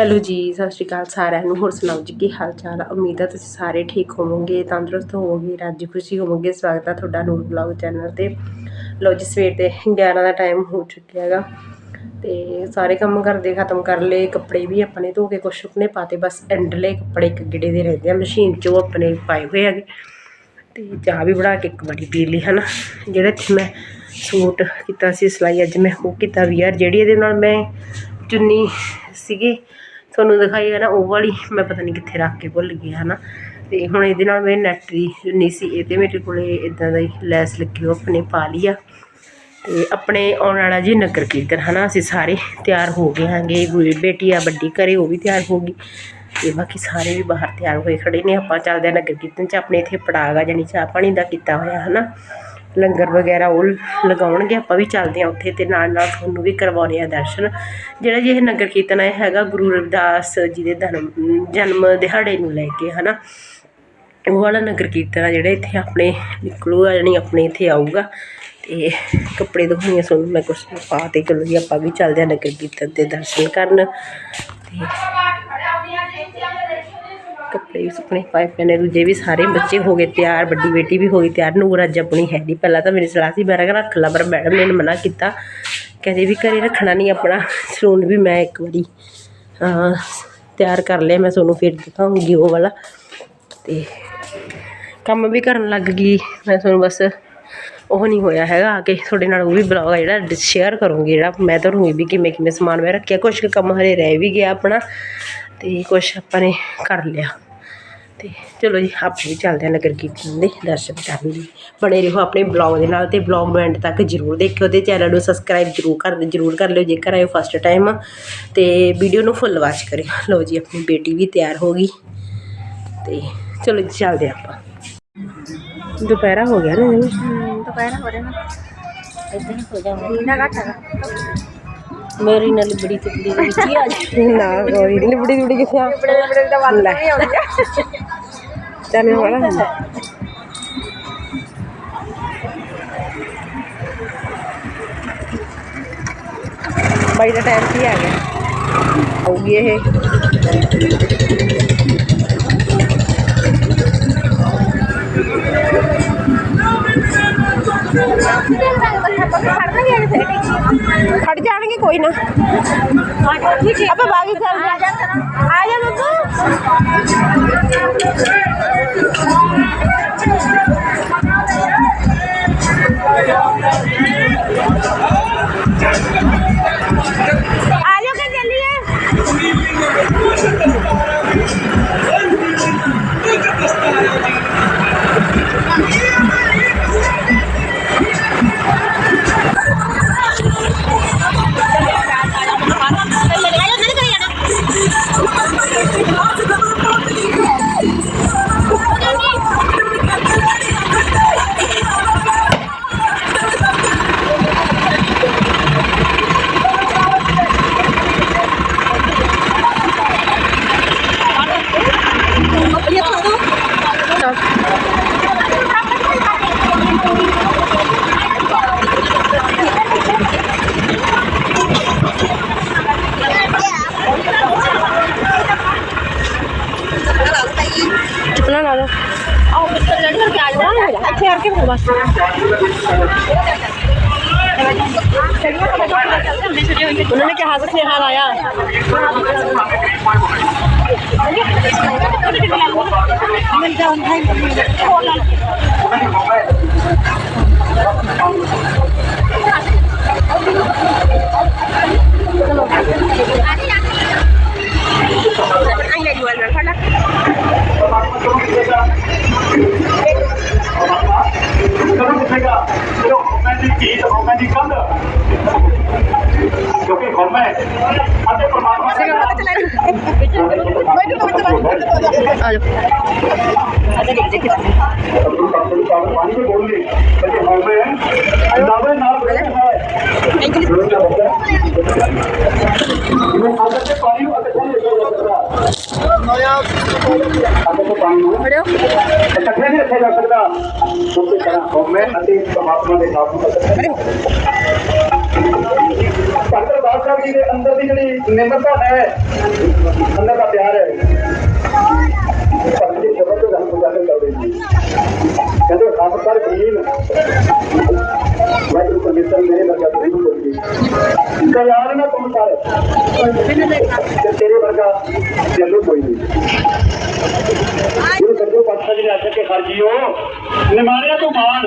Hello ਜੀ, ਸਤਿ ਸ਼੍ਰੀ ਅਕਾਲ ਸਾਰਿਆਂ ਨੂੰ। ਹੋਰ ਸੁਣਾਓ ਜੀ, ਕੀ ਹਾਲ ਚਾਲ ਆ? ਉਮੀਦ ਹੈ ਤੁਸੀਂ ਸਾਰੇ ਠੀਕ ਹੋਵੋਗੇ, ਤੰਦਰੁਸਤ ਹੋਵੋਗੇ ਰਾਜੀ ਖੁਸ਼ੀ ਹੋਵੋਗੇ। ਸਵਾਗਤ ਹੈ ਤੁਹਾਡਾ ਨੂਰ ਬਲੌਗ ਚੈਨਲ ਤੇ। ਲੋ ਜੀ, ਸਵੇਰ ਦੇ 11 ਦਾ ਟਾਈਮ ਹੋ ਚੁੱਕਿਆ ਹੈਗਾ। ਤੇ ਸਾਰੇ ਕੰਮ ਕਰਦੇ, ਖਤਮ ਕਰ ਲਏ। ਕੱਪੜੇ ਵੀ ਆਪਣੇ ਧੋ ਕੇ ਕੁਛ ਸੁੱਕਣੇ ਪਾਤੇ, ਬਸ ਐਂਡਲੇ ਕੱਪੜੇ ਇੱਕ ਗਿੜੇ ਦੇ ਰਹਿੰਦੇ ਆ। ਮਸ਼ੀਨ 'ਚ ਉਹ ਆਪਣੇ ਪਾਏ ਹੋਏ ਹੈਗੇ। ਤੇ ਚਾਹ ਵੀ ਬਣਾ ਕੇ ਇੱਕ ਵਾਰੀ ਪੀ ਲਈ, ਹਨਾ। ਜਿਹੜਾ ਇੱਥੇ ਮੈਂ ਸੂਟ ਕੀਤਾ ਸੀ, ਸਿਲਾਈ ਅੱਜ ਮੈਂ ਉਹ ਕੀਤਾ ਵੀਅਰ ਜਿਹੜੀ ਇਹਦੇ ਨਾਲ ਮੈਂ ਚੁੰਨੀ ਸੀਗੀ ਤੁਹਾਨੂੰ ਦਿਖਾਈ ਹੈ ਨਾ, ਉਹ ਵਾਲੀ ਮੈਂ ਪਤਾ ਨਹੀਂ ਕਿੱਥੇ ਰੱਖ ਕੇ ਭੁੱਲ ਗਈ ਹੈ ਨਾ ਤੇ ਹੁਣ ਇਹਦੇ ਨਾਲ ਮੈਂ ਨੈਟ ਦੀ ਨਹੀਂ ਸੀ, ਇਹ ਤੇ ਮੇਰੇ ਕੋਲੇ ਇਦਾਂ ਦਾ ਹੀ ਲੈਸ ਲੱਗੀ ਉਹ ਆਪਣੇ ਪਾ ਲਈ ਆ। ਤੇ ਆਪਣੇ ਆਉਣ ਵਾਲਾ ਜੀ ਨਗਰ ਕੀਰਤਨ, ਹਨਾ, ਅਸੀਂ ਸਾਰੇ ਤਿਆਰ ਹੋ ਗਏ ਹਾਂਗੇ। ਬੇਟੀ ਆ, ਵੱਡੀ ਘਰੇ, ਉਹ ਵੀ ਤਿਆਰ ਹੋ ਗਈ। ਤੇ ਬਾਕੀ ਸਾਰੇ ਵੀ ਬਾਹਰ ਤਿਆਰ ਹੋਏ ਖੜੇ ਨੇ। ਆਪਾਂ ਚੱਲਦੇ ਆ ਨਗਰ ਕੀਰਤਨ ਚ, ਆਪਣੇ ਇੱਥੇ ਪੜਾਗਾ ਜਾਨੀ ਚਾਹ ਪਾਣੀ ਦਾ ਕੀਤਾ ਹੋਇਆ, ਹਨਾ। ਲੰਗਰ ਵਗੈਰਾ ਉਹ ਲਗਾਉਣਗੇ, ਆਪਾਂ ਵੀ ਚੱਲਦੇ ਹਾਂ ਉੱਥੇ ਅਤੇ ਨਾਲ ਨਾਲ ਤੁਹਾਨੂੰ ਵੀ ਕਰਵਾਉਂਦੇ ਹਾਂ ਦਰਸ਼ਨ। ਜਿਹੜਾ ਜੀ ਇਹ ਨਗਰ ਕੀਰਤਨ ਹੈ ਹੈਗਾ ਗੁਰੂ ਰਵਿਦਾਸ ਜੀ ਦੇ ਧਰਮ, ਜਨਮ ਦਿਹਾੜੇ ਨੂੰ ਲੈ ਕੇ ਹੈ ਨਾ ਉਹ ਵਾਲਾ ਨਗਰ ਕੀਰਤਨ ਆ ਜਿਹੜਾ ਇੱਥੇ ਆਪਣੇ ਨਿਕਲੂਗਾ ਜਾਨੀ ਆਪਣੇ ਇੱਥੇ ਆਊਗਾ। ਅਤੇ ਕੱਪੜੇ ਦਿਖਾਉਣੀਆਂ ਤੁਹਾਨੂੰ ਮੈਂ ਕੁਛ ਪਾ ਤੇ ਚਲੋ ਜੀ, ਆਪਾਂ ਵੀ ਚੱਲਦੇ ਹਾਂ ਨਗਰ ਕੀਰਤਨ ਦੇ ਦਰਸ਼ਨ ਕਰਨ। ਅਤੇ ਕੱਪੜੇ ਵੀ ਸੁੱਕਣੇ ਪਾਏ ਪਏ ਨੇ ਦੂਜੇ ਵੀ ਸਾਰੇ ਬੱਚੇ ਹੋ ਗਏ ਤਿਆਰ ਵੱਡੀ ਬੇਟੀ ਵੀ ਹੋ ਗਈ ਤਿਆਰ ਨੂਰ ਅੱਜ ਆਪਣੀ ਹੈ ਨਹੀਂ ਪਹਿਲਾਂ ਤਾਂ ਮੇਰੀ ਸਲਾਹ ਸੀ ਮੈਂ ਕਿਹਾ ਰੱਖ ਲਾ ਪਰ ਮੈਡਮ ਨੇ ਮਨਾ ਕੀਤਾ। ਕਹਿੰਦੇ ਵੀ ਘਰੇ ਰੱਖਣਾ ਨਹੀਂ ਆਪਣਾ ਸਲੂਨ ਵੀ ਮੈਂ ਇੱਕ ਵਾਰੀ ਅਹ, ਤਿਆਰ ਕਰ ਲਿਆ ਮੈਂ ਤੁਹਾਨੂੰ ਫਿਰ ਦਿਖਾਉਂਗੀ ਉਹ ਵਾਲਾ। ਤੇ ਕੰਮ ਵੀ ਕਰਨ ਲੱਗ ਗਈ ਮੈਂ ਤੁਹਾਨੂੰ ਬਸ ਉਹ ਨਹੀਂ ਹੋਇਆ ਹੈਗਾ ਆ ਕੇ ਤੁਹਾਡੇ ਨਾਲ ਉਹ ਵੀ ਬਲੌਗ ਆ ਜਿਹੜਾ ਸ਼ੇਅਰ ਕਰੂੰਗੀ ਜਿਹੜਾ ਮੈਂ ਤੁਹਾਨੂੰ ਵੀ ਕਿਵੇਂ ਕਿਵੇਂ ਸਮਾਨ ਮੈਂ ਰੱਖਿਆ। ਕੁਛ ਕੁ ਕੰਮ ਹਰੇ ਰਹਿ ਵੀ ਗਿਆ ਆਪਣਾ ਤੇ ਕੁਝ ਆਪਾਂ ਨੇ ਕਰ ਲਿਆ। ਤੇ ਚਲੋ ਜੀ, ਆਪਾਂ ਵੀ ਚੱਲਦੇ ਹਾਂ ਨਗਰ ਕੀਰਤਨ ਦੇ ਦਰਸ਼ਨ ਕਰਨ ਲਈ ਬਣੇ ਰਹੋ ਆਪਣੇ ਬਲੌਗ ਦੇ ਨਾਲ ਤੇ ਬਲੌਗ ਨੂੰ ਐਂਡ ਤੱਕ ਜਰੂਰ ਦੇਖਿਓ ਤੇ ਚੈਨਲ ਨੂੰ ਸਬਸਕ੍ਰਾਈਬ ਜਰੂਰ ਕਰ ਜਰੂਰ ਕਰ ਲਿਓ ਜੇਕਰ ਆਇਓ ਫਸਟ ਟਾਈਮ ਤੇ ਵੀਡੀਓ ਨੂੰ ਫੁੱਲ ਵਾਚ ਕਰਿਓ। ਲਓ ਜੀ, ਆਪਣੀ ਬੇਟੀ ਵੀ ਤਿਆਰ ਹੋ ਗਈ। ਤੇ ਚਲੋ ਜੀ, ਚੱਲਦੇ ਹਾਂ ਆਪਾਂ। ਦੁਪਹਿਰਾ ਹੋ ਗਿਆ ਨਾ ਇਹਨੂੰ। ਹੋ ਰਿਹਾ ਨਾ। ਇਦਾਂ ਹੋ ਜਾਊਗਾ। ਇੰਨਾ ਘੱਟ ਹੈਗਾ। ਮੇਰੀ ਨਾਲ ਬੜੀ ਤਕੜੀ ਦੇ ਵਿੱਚ ਹੀ ਆ ਜੀ ਨਾ ਕੋਈ ਨਹੀਂ ਬੜੀ ਬੜੀ ਕਿਥੇ ਆ? ਬੜੇ ਬੜੇ ਦਾ ਵੱਲ। ਨਹੀਂ ਆਉਂਦੀ। ਚੱਲ ਵਾਲਾ ਬਾਈ ਦਾ ਟਾਈਮ ਕੀ ਆ ਗਿਆ? ਆਉਗੀ ਇਹ। ਖੜ ਜਾਣਗੇ ਕੋਈ ਨਾ। ਆਪਾਂ ਬਾਗੀ ਚੱਲ ਜਾ। ਆ ਜਾ ਬੱਬੂ। ਆ ਜਾ ਕੇ ਚੱਲੀਏ ਚੁੱਕਣਾ ਲਾ ਲਓ ਆਓ ਮਿੱਤਰ ਲੜੀ ਕਰਕੇ ਆ ਜਾ ਇੱਥੇ ਆ ਕੇ ਬਸ ਉਹਨਾਂ ਨੇ ਕਿਹਾ ਸੀ ਸਨੇਹਾ ਆਇਆ ਮਿਲ ਜਾਊਂਗਾ anh này đuổi rồi phát ਕਦੋਂ ਪੁੱਛੇਗਾ ਜਦੋਂ ਮੈਂ ਦੀ ਕੀ ਮੈਂ ਦੀ ਕੰਧ ਕਿਉਂਕਿ ਹੁਣ ਮੈਂ ਅਤੇ ਪਰਮਾਤਮਾ ਦੇ ਆ ਜਾਓ ਪਾਣੀ ਤੋਂ ਬੋਲ ਲਈ ਕਿ ਹੁਣ ਮੈਂ ਨਾਵੇਂ ਨਾਲ ਬੈਠਾ ਹੈ ਜਿਵੇਂ ਅੰਦਰ ਤੇ ਪਾਣੀ ਨੂੰ ਅਤੇ ਪਾਣੀ ਹੋ ਜਾਂਦਾ ਆਪਾਂ ਤੋਂ ਪਾਣੀ ਨੂੰ ਫੜਿਓ ਇਕੱਠੇ ਨਹੀਂ ਭਗਤ ਦਾਸ ਸਾਹਿਬ ਜੀ ਦੇ ਅੰਦਰ ਦੀ ਜਿਹੜੀ ਨਿਮਰਤਾ ਹੈ, ਅੰਦਰ ਦਾ ਪਿਆਰ ਹੈ। ਭਗਤ ਦੀ ਸ਼ਬਦ ਦੇ ਰੰਗ ਉਜਾਗਰ ਕਰਦੇ ਜੀ ਕਹਿੰਦੇ ਸਭ ਕਰ ਬੀਨ ਵਾਹਿਗੁਰੂ ਪਰਮੇਸ਼ਰ ਮੇਰੇ ਵਰਗਾ ਕੋਈ ਨਹੀਂ ਕੋਈ ਕਲਿਆਣ ਨਾ ਤੁਮ ਕਰ ਤੇ ਤੇਰੇ ਵਰਗਾ ਚੱਲੂ ਕੋਈ ਨਹੀਂ। ਗੁਰੂ ਸੱਜੋ ਪਾਤਸ਼ਾਹ ਜੀ ਨੇ ਆਖਿਆ ਕਿ ਹਰ ਜੀਓ ਨਿਮਾਣਿਆ ਤੋਂ ਮਾਨ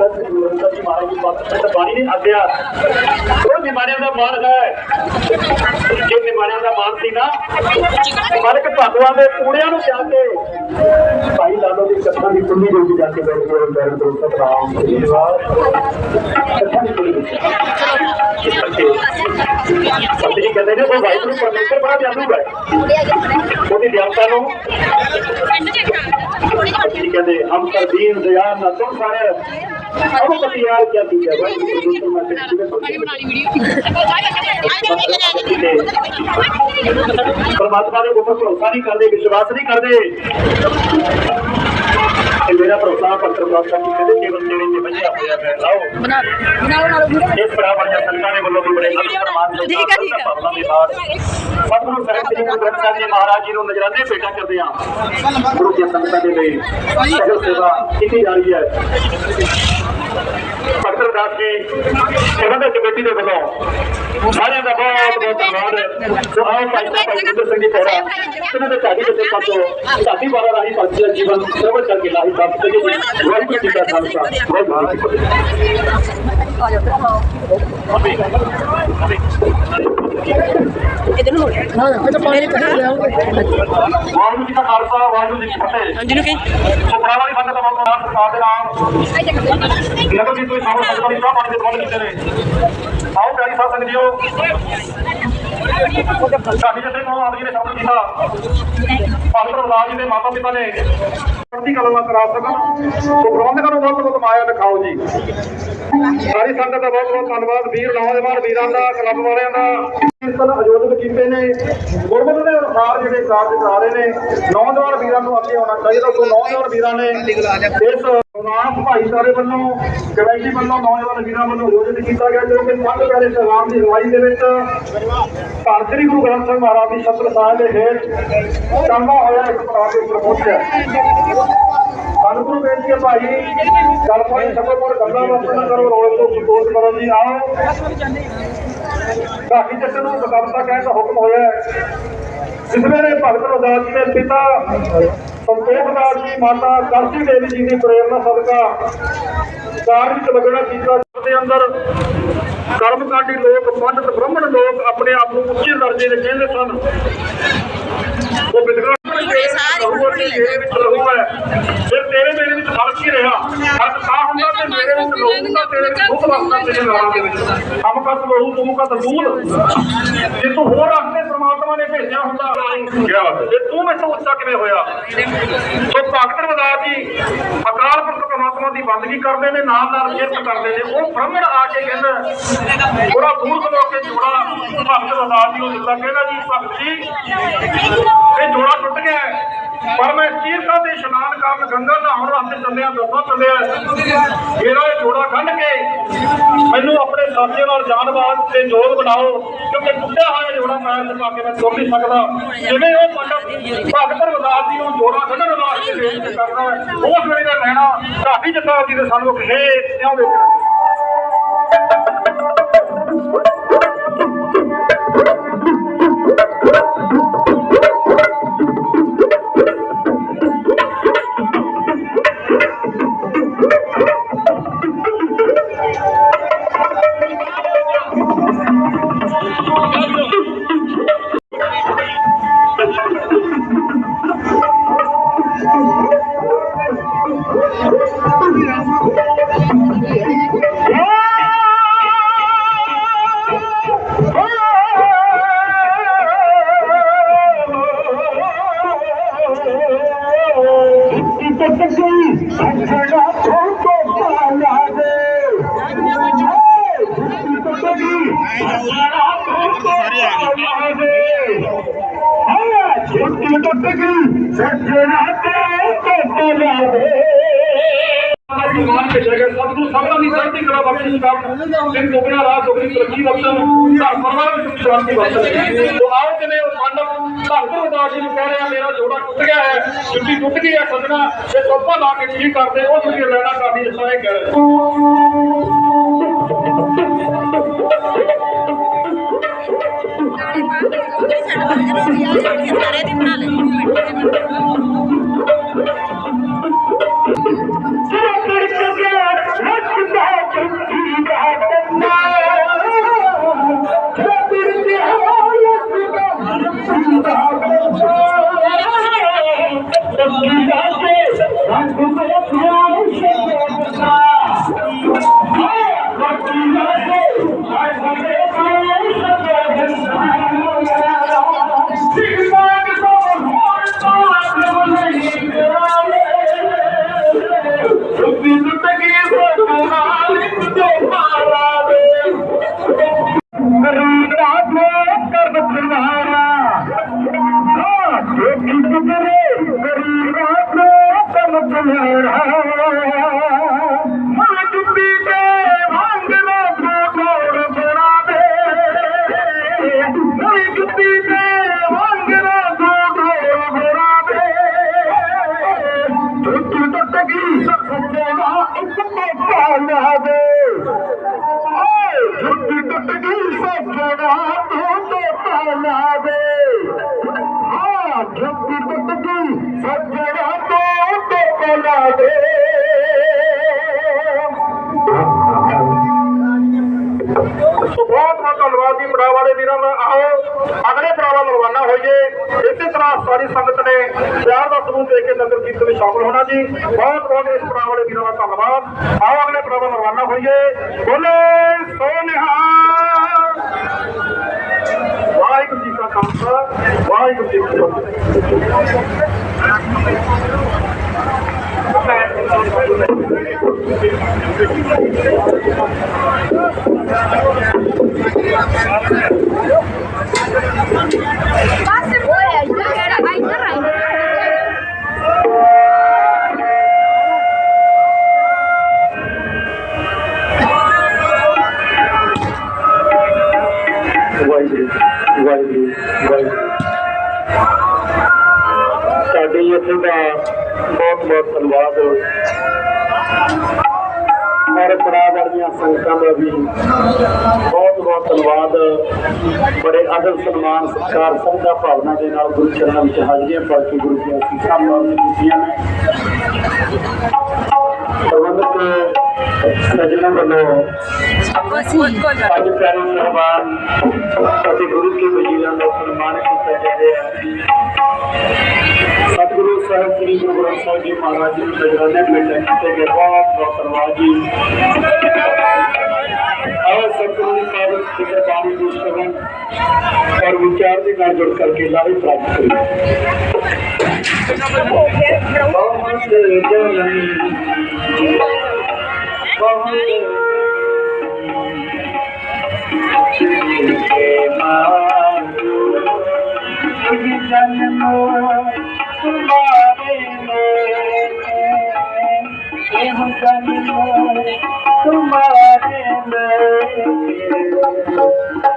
ਤਾਂ ਨੇ ਆਗਿਆ ਉਹ ਨਿਮਾਣਿਆਂ ਦਾ ਮਾਨ ਹੈ। ਜੇ ਨਿਮਾਣਿਆਂ ਦਾ ਮਾਨ ਸੀ ਨਾ, ਮਾਲਕ ਭਗਵਾਨ ਦੇ ਕੂੜਿਆਂ ਨੂੰ ਜਾ ਕੇ ਭਾਈ ਲਾਲੋ ਦੀ ਕਥਾ ਦੀ ਕੁੰਡੀ ਦੇ ਜਾ ਕੇ ਬੈਠ ਕੇ ਸਤਨਾਮ ਸ੍ਰੀ ਵਾਹਿਗੁਰੂ ਕਥਾ ਜੀ ਕਹਿੰਦੇ ਨੇ, ਉਹ ਵਾਹਿਗੁਰੂ ਪਰਮੇਸ਼ਰ ਬੜਾ ਜਾਦੂ ਹੈ। ਉਹਦੀ ਦਿਆਲਤਾ ਨੂੰ ਕਹਿੰਦੇ, ਹਮ ਕਰ ਦੀਨ ਦਇਆ ਨਾ ਤੁਮ ਸਾਰੇ। ਅਬ ਪਤਿਆਰ ਪਰਮਾਤਮਾ ਦੇ ਉੱਪਰ ਭਰੋਸਾ ਨਹੀਂ ਕਰਦੇ ਵਿਸ਼ਵਾਸ ਨਹੀਂ ਕਰਦੇ। ਤੇ ਮੇਰਾ ਭਰੋਸਾ ਪੱਤਰ ਬਾਸਾ ਜੀ ਕਹਿੰਦੇ ਕੇਵਲ ਤੇਰੇ ਤੇ ਬੰਨਿਆ ਹੋਇਆ ਹੈ ਲਾਓ ਬਣਾ ਬਣਾ ਬਣਾ ਵੀਡੀਓ ਇਸ ਬਰਾਬਰ ਜਾਂ ਸੰਗਤਾਂ ਦੇ ਵੱਲੋਂ ਵੀ ਬੜੇ ਅਨੁ ਪ੍ਰਮਾਨ ਦੇ ਠੀਕ ਹੈ, ਠੀਕ ਹੈ। ਭਾਵਨਾ ਦੇ ਬਾਅਦ ਸਤਿਗੁਰੂ ਸਾਹਿਬ ਸ੍ਰੀ ਗੁਰੂ ਗ੍ਰੰਥ ਸਾਹਿਬ ਜੀ ਮਹਾਰਾਜ ਜੀ ਨੂੰ ਨਜ਼ਰਾਨੇ ਭੇਟਾ ਕਰਦੇ ਹਾਂ ਗੁਰੂ ਦੀਆਂ ਸੰਗਤਾਂ ਦੇ ਲਈ ਸਹਿਬ ਸੇਵਾ ਕੀਤੀ ਜਾ ਰਹੀ ਹੈ ਭਗਤ ਦਾਸ ਜੀ ਪ੍ਰਬੰਧਕ ਕਮੇਟੀ ਦੇ ਵੱਲੋਂ ਸਾਰਿਆਂ ਦਾ ਬਹੁਤ ਬਹੁਤ ਧੰਨਵਾਦ ਸੋ ਆਓ ਭਾਈ ਸਾਹਿਬ ਭਾਈ ਜਿੰਦਰ ਸਿੰਘ ਜੀ ਕੋੜਾ ਇਹਨਾਂ ਦੇ ਢਾਡੀ ਦੇ ਪਾਸੋਂ ਢਾਡੀ ਵਾਲਾ ਰਾਹੀਂ ਭਗਤੀ ਦਾ ਜੀਵਨ ਸਰਵ ਕਰਕੇ ਲਾਹੀ ਪ੍ਰਾਪਤ ਕਰੀਏ ਵਾਹਿਗੁਰੂ ਜੀ ਦਾ ਖਾਲਸਾ ਵਾਹਿਗੁਰੂ ਜੀ ਕੀ ਫਤਿਹ ਇਧਰ ਨੂੰ ਹਾਂ ਇਹ ਤਾਂ ਪਾਣੀ ਪਾ ਲਿਆ ਵਾਹਿਗੁਰੂ ਜੀ ਦਾ ਖਾਲਸਾ ਵਾਹਿਗੁਰੂ ਜੀ ਕੀ ਫਤਿਹ ਹਾਂਜੀ ਨੂੰ ਕਹੀਂ ਸੁਪਰਾ ਵਾਲੀ ਸੰਗਤ ਦਾ ਬਹੁਤ ਬਹੁਤ ਸਰਕਾਰ ਦੇ ਨਾਮ ਨਗਰ ਜੀ ਤੁਸੀਂ ਸਾਹਮਣੇ ਸੰਗਤ ਦੀ ਚਾਹ ਪਾਣੀ ਦੇ ਪ੍ਰਬੰਧ ਕੀਤੇ ਨੇ ਆਓ ਪਿਆਰੀ ਸਾਧ ਸੰਗਤ ਜੀਓ। ਸਾਡੀ ਜਿੱਥੇ ਨੂੰ ਆਪ ਜੀ ਨੇ ਸ਼ਬਦ ਕੀਤਾ। ਭਗਤ ਰਵਦਾਸ ਜੀ ਦੇ ਮਾਤਾ ਪਿਤਾ ਨੇ ਚੜ੍ਹਦੀ ਕਲਾ ਨਾਲ ਕਰਾ ਸਕਣ ਸੋ ਪ੍ਰਬੰਧਕਾਂ ਨੂੰ ਬਹੁਤ ਬਹੁਤ ਮਾਇਆ ਦਿਖਾਓ ਜੀ। ਸਾਰੀ ਸੰਗਤ ਦਾ ਬਹੁਤ ਬਹੁਤ ਧੰਨਵਾਦ। ਵੀਰ, ਨੌਜਵਾਨ ਵੀਰਾਂ ਦਾ, ਕਲੱਬ ਵਾਲਿਆਂ ਦਾ। ਕੀਰਤਨ ਆਯੋਜਿਤ ਕੀਤੇ ਨੇ। ਗੁਰਮਤਿ ਦੇ ਅਨੁਸਾਰ ਜਿਹੜੇ ਕਾਰਜ ਕਰਾ ਰਹੇ ਨੇ, ਨੌਜਵਾਨ ਵੀਰਾਂ ਨੂੰ ਅੱਗੇ ਆਉਣਾ ਚਾਹੀਦਾ। ਸੋ ਨੌਜਵਾਨ ਵੀਰਾਂ ਨੇ ਇਸ ਨਾਮ ਭਾਈਚਾਰੇ ਵੱਲੋਂ, ਕਮੇਟੀ ਵੱਲੋਂ ਨੌਜਵਾਨ ਵੀਰਾਂ ਵੱਲੋਂ ਆਯੋਜਿਤ ਕੀਤਾ ਗਿਆ, ਜੋ ਕਿ ਸੰਘ ਪਿਆਰੇ ਸਲਾਮ ਦੀ ਅਗਵਾਈ ਦੇ ਵਿੱਚ ਧੰਨ ਸ੍ਰੀ ਗੁਰੂ ਗ੍ਰੰਥ ਸਾਹਿਬ ਮਹਾਰਾਜ ਦੀ ਛਤਰ ਸਾਹਿਬ ਦੇ ਹੇਠ ਚੰਗਾ ਹੋਇਆ ਇੱਕ ਪ੍ਰਕਾਰ ਦੇ ਉੱਪਰ ਪਹੁੰਚਿਆ ਸਾਨੂੰ ਗੁਰੂ ਬੇਨਤੀ ਹੈ ਭਾਈ ਗੱਲ ਕੋਈ ਸਭੋ ਪਰ ਗੱਲਾਂ ਬਾਤਾਂ ਸਪੋਰਟ ਕਰੋ ਜੀ ਆਓ। ਬਾਕੀ ਜੱਟ ਨੂੰ ਬਕਵਤਾ ਕਹਿਣ ਦਾ ਹੁਕਮ ਹੋਇਆ ਹੈ ਇਸ ਵੇਲੇ ਭਗਤ ਰਦਾਸ ਜੀ ਦੇ ਪਿਤਾ ਸੰਤੋਖ ਦਾਸ ਜੀ ਮਾਤਾ ਕਰਸੀ ਦੇਵੀ ਜੀ ਦੀ ਪ੍ਰੇਰਨਾ ਸਦਕਾ ਕਾਰ ਵਿੱਚ ਲੱਗਣਾ ਕੀਤਾ ਦੇ ਅੰਦਰ ਕਰਮਕਾਂਡੀ ਲੋਕ ਪੰਡਤ ਬ੍ਰਾਹਮਣ ਲੋਕ ਆਪਣੇ ਆਪ ਨੂੰ ਉੱਚੇ ਦਰਜੇ ਦੇ ਕਹਿੰਦੇ ਸਨ। ਉਹ ਵਿਦਵਾਨ ਫਿਰ ਤੇਰੇ ਮੇਰੇ ਵਿੱਚ ਫ਼ਰਕ ਹੀ ਰਿਹਾ, ਫ਼ਰਕ ਤਾਂ ਹੁੰਦਾ ਤੇ ਮੇਰੇ ਵਿੱਚ ਰਹੂਗਾ ਤੇਰੇ ਵਿੱਚ ਦੁੱਖ ਵਸਦਾ ਤੇਰੇ ਨਾਲਾਂ ਦੇ ਵਿੱਚ। ਹਮ ਕਸ ਲਹੂ ਤੁਮ ਕਸ ਦੂਲ ਜੇ ਤੂੰ ਹੋਰ ਰਸਤੇ ਪ੍ਰਮਾਤਮਾ ਨੇ ਭੇਜਿਆ ਹੁੰਦਾ, ਕਿਆ ਬਾਤ ਤੂੰ ਮੇਰੇ ਉੱਚਾ ਕਿਵੇਂ ਹੋਇਆ? ਸੋ ਭਗਤ ਰਵਦਾਸ ਜੀ ਅਕਾਲ ਪੁਰਖ ਪ੍ਰਮਾਤਮਾ ਦੀ ਬੰਦਗੀ ਕਰਦੇ ਨੇ, ਨਾਲ ਨਾਲ ਕਿਰਤ ਕਰਦੇ ਨੇ, ਉਹ ਬ੍ਰਾਹਮਣ ਆ ਕੇ ਕਹਿੰਦਾ ਥੋੜਾ ਦੂਰ ਖਲੋ ਕੇ ਜੋੜਾ ਭਗਤ ਰਵਦਾਸ ਜੀ ਨੂੰ ਦਿੱਤਾ। ਕਹਿੰਦਾ ਜੀ, ਭਗਤ ਜੀ, ਇਹ ਜੋੜਾ ਟੁੱਟ ਗਿਆ ਪਰ ਮੈਂ ਤੀਰਥਾਂ ਦੇ ਇਸ਼ਨਾਨ ਕਰਨ ਗੰਗਾ ਨਹਾਉਣ ਵਾਸਤੇ ਚੱਲਿਆ ਦੱਸਾਂ ਚੱਲਿਆ। ਮੇਰਾ ਇਹ ਜੋੜਾ ਕੱਢ ਕੇ ਮੈਨੂੰ ਆਪਣੇ ਸਾਥੀਆਂ ਨਾਲ ਜਾਣ ਤੇ ਜੋਗ ਬਣਾਓ, ਕਿਉਂਕਿ ਟੁੱਟਿਆ ਹੋਇਆ ਜੋੜਾ ਪੈਰ ਤੇ ਪਾ ਕੇ ਮੈਂ ਤੁਰ ਨਹੀਂ ਸਕਦਾ। ਜਿਵੇਂ ਉਹ ਪੰਡਤ ਭਗਤ ਰਵਦਾਸ ਜੀ ਨੂੰ ਜੋੜਾ ਕੱਢਣ ਵਾਸਤੇ ਬੇਨਤੀ ਕਰਦਾ ਉਸ ਵੇਲੇ ਦਾ ਲੈਣਾ, ਢਾਡੀ ਜੱਥਾ ਜੀ ਦੇ ਸਾਨੂੰ ਕਿਸੇ ਕਿਉਂ ਵੇਖਣਾ ਚੜ੍ਹਦੀ ਕਲਾ ਬਖਸ਼ਿਸ਼ ਕਰਨ ਤੇ ਦੁਗਣਾ ਰਾਹ ਦੁਗਣੀ ਤਰੱਕੀ ਬਖਸ਼ਣ ਘਰ ਪਰਿਵਾਰ ਵਿੱਚ ਸ਼ਾਂਤੀ ਬਖਸ਼ਣ ਤੋ ਆਓ ਜਿਵੇਂ ਉਹ ਮੰਡਪ ਨੂੰ ਕਹਿ ਰਿਹਾ ਮੇਰਾ ਜੋੜਾ ਟੁੱਟ ਗਿਆ ਹੈ ਜੁੱਤੀ ਟੁੱਟ ਹੈ ਸੱਜਣਾ। ਤੇ ਤੋਪਾ ਲਾ ਕੇ ਕੀ ਕਰਦੇ, ਉਹ ਤੁਸੀਂ ਲੈਣਾ ਕਰਨੀ ਇਸ ਤਰ੍ਹਾਂ ਇਹ ਕਹਿ ਸਾਰੇ ਦੀ ਬਣਾ ਲੈ ਧੰਨਵਾਦ ਵਾਲੇ ਵੀਰਾਂ ਦਾ ਆਓ, ਅਗਲੇ ਪੜਾਵਾ ਮਰਵਾਨਾ ਹੋਈਏ। ਇਸੇ ਤਰ੍ਹਾਂ ਸਾਰੀ ਸੰਗਤ ਨੇ ਪਿਆਰ ਦਾ ਸਬੂਤ ਦੇ ਕੇ ਨਗਰ ਕੀਰਤਨ ਵਿੱਚ ਸ਼ਾਮਲ ਹੋਣਾ ਜੀ। ਬਹੁਤ ਬਹੁਤ ਇਸ ਪੜਾਅ ਵਾਲੇ ਵੀਰਾਂ ਦਾ ਧੰਨਵਾਦ। ਆਓ, ਅਗਲੇ ਭਰਾਵਾਂ ਪੜਾਵਾ ਰਵਾਨਾ ਹੋਈਏ। ਬੋਲੇ ਸੋ ਨਿਹਾਲ ਵਾਹਿਗੁਰੂ ਜੀ ਕਾ ਖਾਲਸਾ, ਵਾਹਿਗੁਰੂ ਜੀ ਕੀ ਬਸ ਆਦਰ ਸਨਮਾਨ, ਸਤਿਕਾਰ ਸੰਧਾ ਭਾਵਨਾ ਦੇ ਨਾਲ ਗੁਰੂ ਚਰਨਾਂ ਵਿੱਚ ਹਾਜ਼ਰੀਆਂ ਭਰ ਕੇ ਗੁਰੂ ਦੀਆਂ ਸਿੱਖਾਂ ਪ੍ਰਾਪਤ ਕੀਤੀਆਂ ਨੇ। ਪ੍ਰਬੰਧਕ ਸੱਜਣਾਂ ਵੱਲੋਂ ਅੱਜ ਪਿਆਰੇ ਸਹਿਬਾਨ ਅਤੇ ਗੁਰੂ ਕੇ ਵਜ਼ੀਰਾਂ ਦਾ ਸਨਮਾਨ ਕੀਤਾ ਜਾ ਰਿਹਾ ਹੈ। ਸਤਿਗੁਰੂ ਸਾਹਿਬ ਸ੍ਰੀ ਗੁਰੂ ਗ੍ਰੰਥ ਸਾਹਿਬ ਜੀ ਮਹਾਰਾਜ ਜੀ ਦੇ ਜਗਰਾਨੇ ਬੇਟੇ ਕੀਤੇ ਗਏ ਬਹੁਤ ਬਹੁਤ ਧੰਨਵਾਦ ਜੀ ਆਓ ਸਤਿਗੁਰੂ ਦੀ ਸਾਧਨ ਕਿਤੇ ਬਾਣੀ ਦੀ ਸ਼ਰਨ ਔਰ ਵਿਚਾਰ ਦੇ ਨਾਲ ਜੁੜ ਕਰਕੇ ਲਾਭ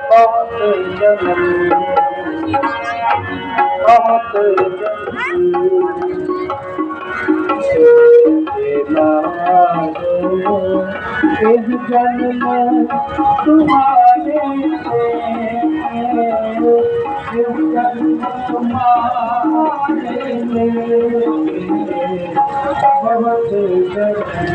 ਪ੍ਰਾਪਤ ਕਰੀਏ ਬਹੁਤ ਜਨਨੀ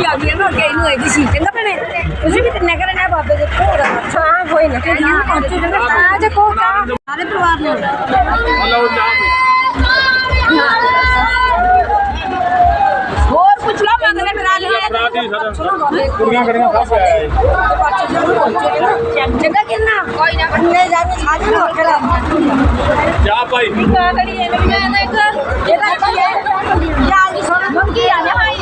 ਸਾਰੇ ਅੱਗੇ ਆ ਗਏ ਨਾ ਅੱਗੇ ਇਹਨੂੰ ਇਹਦੀ ਸੀ। ਚੰਗਾ ਭੈਣੇ ਤੁਸੀਂ ਵੀ ਤਿੰਨੇ ਕਰਨੇ ਬਾਬੇ ਦੇ ਭੋਗ ਹਾਂ ਕੋਈ ਨਾ। ਕੋਈ ਨਾ ਪਹੁੰਚੋ ਚੰਗਾ ਆ ਜਾ ਕੋ ਸਾਰੇ ਪਰਿਵਾਰ ਨੂੰ ਹੋਰ ਪੁੱਛ ਲਾ ਮੰਗਲੇ ਕਰਾ ਲਿਆ ਕੁੜੀਆਂ ਕੜੀਆਂ ਸਭ ਆਏ? ਚੰਗਾ ਕਿੰਨਾ? ਕੋਈ ਨਾ। ਬੰਨੇ ਜਾ ਕੇ ਸਾਰੇ ਨੂੰ ਕਰਾ ਜਾ ਭਾਈ। ਕਾ ਕੜੀ ਇਹ ਮੈਂ ਨਾ ਇੱਕ ਇਹਦਾ ਕੀ ਹੈ? ਯਾਰ ਜੀ। ਸੋਨਾ ਮੰਗੀ ਆ ਨਾ ਭਾਈ